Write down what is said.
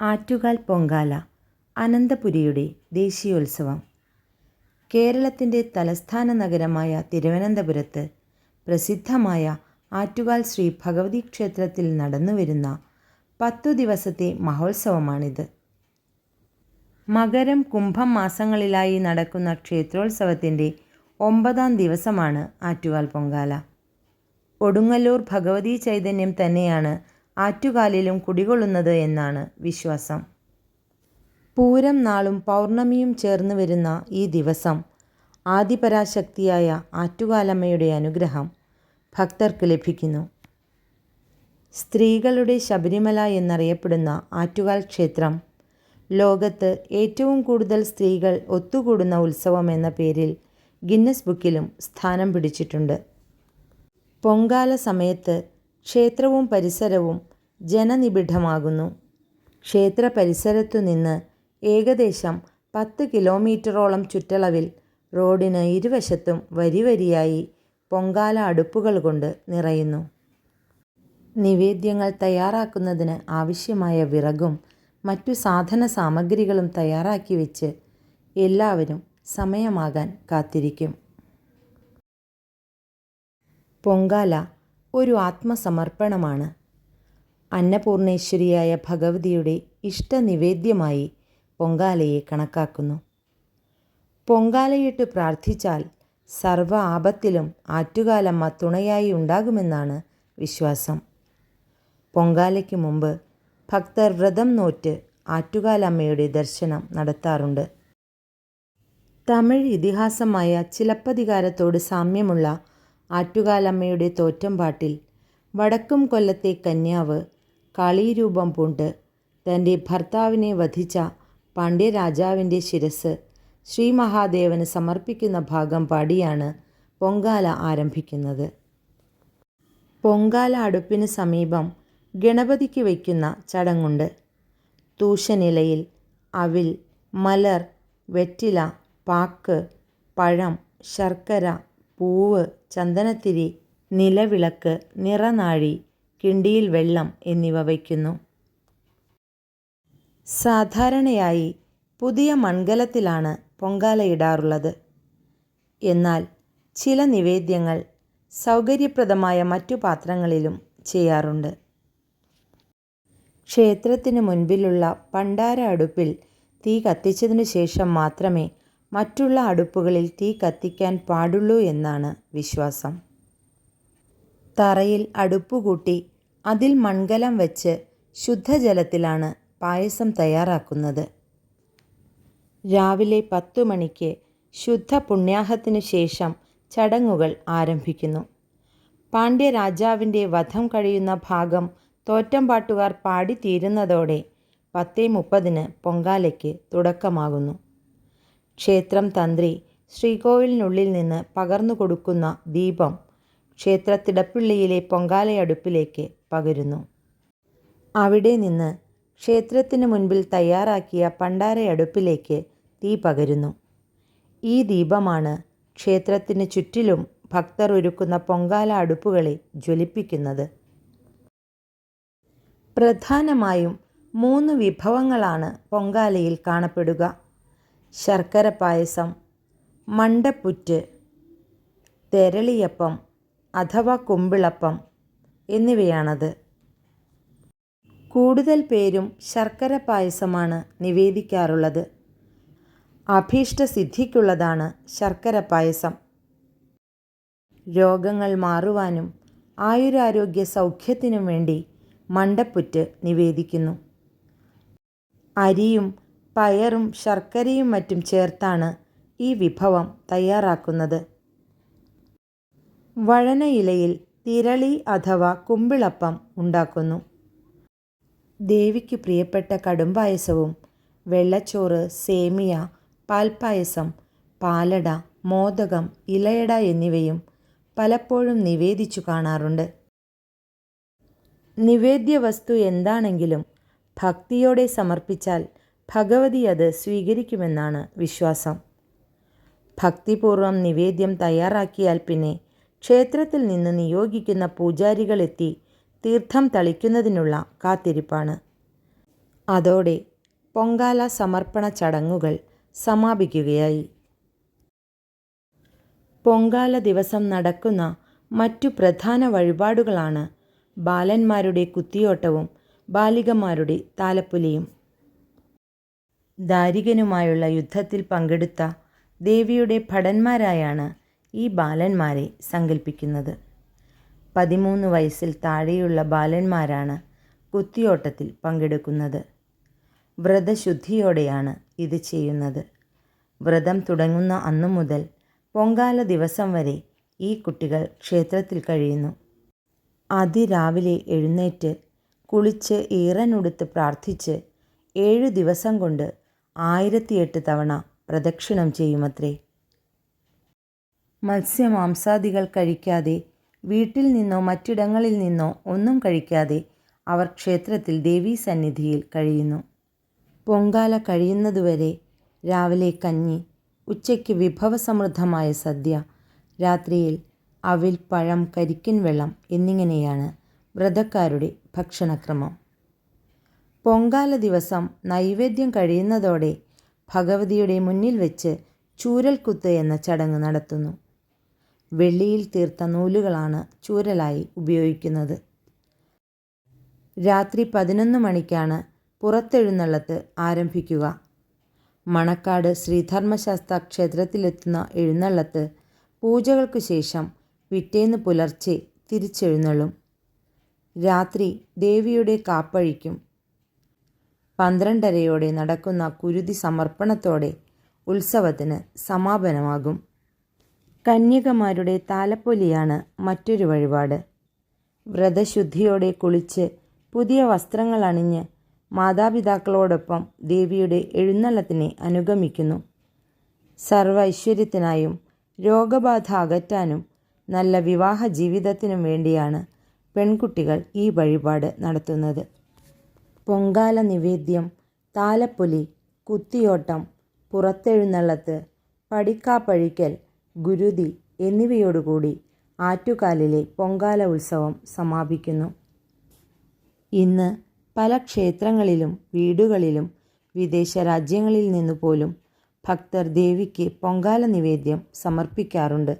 ആറ്റുകാൽ പൊങ്കാല അനന്തപുരിയുടെ ദേശീയോത്സവം. കേരളത്തിന്റെ തലസ്ഥാന നഗരമായ തിരുവനന്തപുരത്ത് പ്രസിദ്ധമായ ആറ്റുകാൽ ശ്രീ ഭഗവതി ക്ഷേത്രത്തിൽ നടന്നുവരുന്ന പത്തു ദിവസത്തെ മഹോത്സവമാണിത്. മകരം കുംഭം മാസങ്ങളിലായി നടക്കുന്ന ക്ഷേത്രോത്സവത്തിന്റെ ഒമ്പതാം ദിവസമാണ് ആറ്റുകാൽ പൊങ്കാല. ഒടുങ്ങല്ലൂർ ഭഗവതി ചൈതന്യം തന്നെയാണ് ആറ്റുകാലിലും കുടികൊള്ളുന്നത് എന്നാണ് വിശ്വാസം. പൂരം നാളും പൗർണമിയും ചേർന്ന് വരുന്ന ഈ ദിവസം ആദിപരാശക്തിയായ ആറ്റുകാലമ്മയുടെ അനുഗ്രഹം ഭക്തർക്ക് ലഭിക്കുന്നു. സ്ത്രീകളുടെ ശബരിമല എന്നറിയപ്പെടുന്ന ആറ്റുകാൽ ക്ഷേത്രം ലോകത്ത് ഏറ്റവും കൂടുതൽ സ്ത്രീകൾ ഒത്തുകൂടുന്ന ഉത്സവം എന്ന പേരിൽ ഗിന്നസ് ബുക്കിലും സ്ഥാനം പിടിച്ചിട്ടുണ്ട്. പൊങ്കാല സമയത്ത് ക്ഷേത്രവും പരിസരവും ജനനിബിഡമാകുന്നു. ക്ഷേത്ര പരിസരത്തു നിന്ന് ഏകദേശം പത്ത് കിലോമീറ്ററോളം ചുറ്റളവിൽ റോഡിന് ഇരുവശത്തും വരിവരിയായി പൊങ്കാല അടുപ്പുകൾ കൊണ്ട് നിറയുന്നു. നിവേദ്യങ്ങൾ തയ്യാറാക്കുന്നതിന് ആവശ്യമായ വിറകും മറ്റു സാധന സാമഗ്രികളും തയ്യാറാക്കി വെച്ച് എല്ലാവരും സമയമാകാൻ കാത്തിരിക്കും. പൊങ്കാല ഒരു ആത്മസമർപ്പണമാണ്. അന്നപൂർണേശ്വരിയായ ഭഗവതിയുടെ ഇഷ്ടനിവേദ്യമായി പൊങ്കാലയെ കണക്കാക്കുന്നു. പൊങ്കാലയിട്ട് പ്രാർത്ഥിച്ചാൽ സർവ ആപത്തിലും ആറ്റുകാലമ്മ തുണയായി ഉണ്ടാകുമെന്നാണ് വിശ്വാസം. പൊങ്കാലയ്ക്ക് മുമ്പ് ഭക്തർ വ്രതം നോറ്റ് ആറ്റുകാലമ്മയുടെ ദർശനം നടത്താറുണ്ട്. തമിഴ് ഇതിഹാസമായ ചിലപ്പതികാരത്തോട് സാമ്യമുള്ള ആറ്റുകാലമ്മയുടെ തോറ്റംപാട്ടിൽ വടക്കും കൊല്ലത്തെ കന്യാവ് കാളീരൂപം പൂണ്ട്. തന്റെ ഭർത്താവിനെ വധിച്ച പാണ്ഡ്യരാജാവിന്റെ ശിരസ് ശ്രീ മഹാദേവന് സമർപ്പിക്കുന്ന ഭാഗം പാടിയാണ് പൊങ്കാല ആരംഭിക്കുന്നത്. പൊങ്കാല അടുപ്പിന് സമീപം ഗണപതിക്ക് വയ്ക്കുന്ന ചടങ്ങുണ്ട്. തൂശനിലയിൽ അവിൽ മലർ വെറ്റില പാക്ക് പഴം ശർക്കര പൂവ് ചന്ദനത്തിരി നിലവിളക്ക് നിറനാഴി കിണ്ടിയിൽ വെള്ളം എന്നിവ വയ്ക്കുന്നു. സാധാരണയായി പുതിയ മൺകലത്തിലാണ് പൊങ്കാലയിടാറുള്ളത് എന്നാൽ ചില നിവേദ്യങ്ങൾ സൗകര്യപ്രദമായ മറ്റു പാത്രങ്ങളിലും ചെയ്യാറുണ്ട്. ക്ഷേത്രത്തിന് മുൻപിലുള്ള പണ്ടാര അടുപ്പിൽ തീ കത്തിച്ചതിനു ശേഷം മാത്രമേ മറ്റുള്ള അടുപ്പുകളിൽ തീ കത്തിക്കാൻ പാടുള്ളൂ എന്നാണ് വിശ്വാസം. തറയിൽ അടുപ്പുകൂട്ടി അതിൽ മൺകലം വെച്ച് ശുദ്ധജലത്തിലാണ് പായസം തയ്യാറാക്കുന്നത്. രാവിലെ പത്തു മണിക്ക് ശുദ്ധ പുണ്യാഹത്തിനു ശേഷം ചടങ്ങുകൾ ആരംഭിക്കുന്നു. പാണ്ഡ്യരാജാവിന്റെ വധം കഴിയുന്ന ഭാഗം തോറ്റംപാട്ടുകാർ പാടിത്തീരുന്നതോടെ പത്തേ മുപ്പതിന് പൊങ്കാലയ്ക്ക് തുടക്കമാകുന്നു. ക്ഷേത്രം തന്ത്രി ശ്രീകോവിലിനുള്ളിൽ നിന്ന് പകർന്നു കൊടുക്കുന്ന ദീപം ക്ഷേത്രത്തിടപ്പള്ളിയിലെ പൊങ്കാലയടുപ്പിലേക്ക് പകരുന്നു. അവിടെ നിന്ന് ക്ഷേത്രത്തിന് മുൻപിൽ തയ്യാറാക്കിയ പണ്ടാരയടുപ്പിലേക്ക് തീ പകരുന്നു. ഈ ദീപമാണ് ക്ഷേത്രത്തിന് ചുറ്റിലും ഭക്തർ ഒരുക്കുന്ന പൊങ്കാല അടുപ്പുകളെ ജ്വലിപ്പിക്കുന്നത്. പ്രധാനമായും മൂന്ന് വിഭവങ്ങളാണ് പൊങ്കാലയിൽ കാണപ്പെടുക. ശർക്കര പായസം മണ്ടപ്പുറ്റ് തെരളിയപ്പം അഥവാ കുമ്പിളപ്പം എന്നിവയാണത്. കൂടുതൽ പേരും ശർക്കര പായസമാണ് നിവേദിക്കാറുള്ളത്. അഭീഷ്ടസിദ്ധിക്കുള്ളതാണ് ശർക്കര പായസം. രോഗങ്ങൾ മാറുവാനും ആയുരാരോഗ്യ സൗഖ്യത്തിനും വേണ്ടി മണ്ടപ്പുറ്റ് നിവേദിക്കുന്നു. അരിയും പയറും ശർക്കരയും മറ്റും ചേർത്താണ് ഈ വിഭവം തയ്യാറാക്കുന്നത്. വഴനയിലയിൽ തിരളി അഥവാ കുമ്പിളപ്പം ഉണ്ടാക്കുന്നു. ദേവിക്ക് പ്രിയപ്പെട്ട കടും കടുംപായസവും വെള്ളച്ചോറ് സേമിയ പാൽപ്പായസം പാലട മോദകം ഇലയട എന്നിവയും പലപ്പോഴും നിവേദിച്ചു കാണാറുണ്ട്. നിവേദ്യ വസ്തു എന്താണെങ്കിലും ഭക്തിയോടെ സമർപ്പിച്ചാൽ ഭഗവതി അത് സ്വീകരിക്കുമെന്നാണ് വിശ്വാസം. ഭക്തിപൂർവം നിവേദ്യം തയ്യാറാക്കിയാൽ പിന്നെ ക്ഷേത്രത്തിൽ നിന്ന് നിയോഗിക്കുന്ന പൂജാരികളെത്തി തീർത്ഥം തളിക്കുന്നതിനുള്ള കാത്തിരിപ്പാണ്. അതോടെ പൊങ്കാല സമർപ്പണ ചടങ്ങുകൾ സമാപിക്കുകയായി. പൊങ്കാല ദിവസം നടക്കുന്ന മറ്റു പ്രധാന വഴിപാടുകളാണ് ബാലന്മാരുടെ കുത്തിയോട്ടവും ബാലികമാരുടെ താലപ്പുലിയും. ദാരികനുമായുള്ള യുദ്ധത്തിൽ പങ്കെടുത്ത ദേവിയുടെ ഭടന്മാരായാണ് ഈ ബാലന്മാരെ സങ്കല്പിക്കുന്നത് പതിമൂന്ന് വയസ്സിൽ താഴെയുള്ള ബാലന്മാരാണ് കുത്തിയോട്ടത്തിൽ പങ്കെടുക്കുന്നത്. വ്രതശുദ്ധിയോടെയാണ് ഇത് ചെയ്യുന്നത്. വ്രതം തുടങ്ങുന്ന അന്നു മുതൽ പൊങ്കാല ദിവസം വരെ ഈ കുട്ടികൾ ക്ഷേത്രത്തിൽ കഴിയുന്നു. അതിരാവിലെ എഴുന്നേറ്റ് കുളിച്ച് ഈറനുടുത്ത് പ്രാർത്ഥിച്ച് ഏഴു ദിവസം കൊണ്ട് ആയിരത്തിയെട്ട് തവണ പ്രദക്ഷിണം ചെയ്യുമത്രേ. മത്സ്യമാംസാദികൾ കഴിക്കാതെ വീട്ടിൽ നിന്നോ മറ്റിടങ്ങളിൽ നിന്നോ ഒന്നും കഴിക്കാതെ അവർ ക്ഷേത്രത്തിൽ ദേവീ സന്നിധിയിൽ കഴിയുന്നു. പൊങ്കാല കഴിയുന്നതുവരെ രാവിലെ കഞ്ഞി ഉച്ചയ്ക്ക് വിഭവസമൃദ്ധമായ സദ്യ രാത്രിയിൽ അവിൽ പഴം കരിക്കിൻ വെള്ളം എന്നിങ്ങനെയാണ് വ്രതക്കാരുടെ ഭക്ഷണക്രമം. പൊങ്കാല ദിവസം നൈവേദ്യം കഴിയുന്നതോടെ ഭഗവതിയുടെ മുന്നിൽ വെച്ച് ചൂരൽക്കുത്ത് എന്ന ചടങ്ങ് നടത്തുന്നു. വെള്ളിയിൽ തീർത്ത നൂലുകളാണ് ചൂരലായി ഉപയോഗിക്കുന്നത്. രാത്രി പതിനൊന്ന് മണിക്കാണ് പുറത്തെഴുന്നള്ളത്ത് ആരംഭിക്കുക. മണക്കാട് ശ്രീധർമ്മശാസ്ത്ര ക്ഷേത്രത്തിലെത്തുന്ന എഴുന്നള്ളത്ത് പൂജകൾക്ക് ശേഷം പിറ്റേന്ന് പുലർച്ചെ തിരിച്ചെഴുന്നള്ളും. രാത്രി ദേവിയുടെ കാപ്പഴിക്കും. പന്ത്രണ്ടരയോടെ നടക്കുന്ന കുരുതി സമർപ്പണത്തോടെ ഉത്സവത്തിന് സമാപനമാകും. കന്യകമാരുടെ താലപ്പൊലിയാണ് മറ്റൊരു വഴിപാട്. വ്രതശുദ്ധിയോടെ കുളിച്ച് പുതിയ വസ്ത്രങ്ങൾ അണിഞ്ഞ് മാതാപിതാക്കളോടൊപ്പം ദേവിയുടെ എഴുന്നള്ളത്തിനെ അനുഗമിക്കുന്നു. സർവ ഐശ്വര്യത്തിനായും രോഗബാധ അകറ്റാനും നല്ല വിവാഹ ജീവിതത്തിനും വേണ്ടിയാണ് പെൺകുട്ടികൾ ഈ വഴിപാട് നടത്തുന്നത്. പൊങ്കാല നിവേദ്യം താലപ്പൊലി കുത്തിയോട്ടം പുറത്തെഴുന്നള്ളത്ത് പടിക്കാപ്പഴിക്കൽ ഗുരുതി എന്നിവയോടുകൂടി ആറ്റുകാലിലെ പൊങ്കാല ഉത്സവം സമാപിക്കുന്നു. ഇന്ന് പല ക്ഷേത്രങ്ങളിലും വീടുകളിലും വിദേശ രാജ്യങ്ങളിൽ നിന്നു പോലും ഭക്തർ ദേവിക്ക് പൊങ്കാല നിവേദ്യം സമർപ്പിക്കാറുണ്ട്.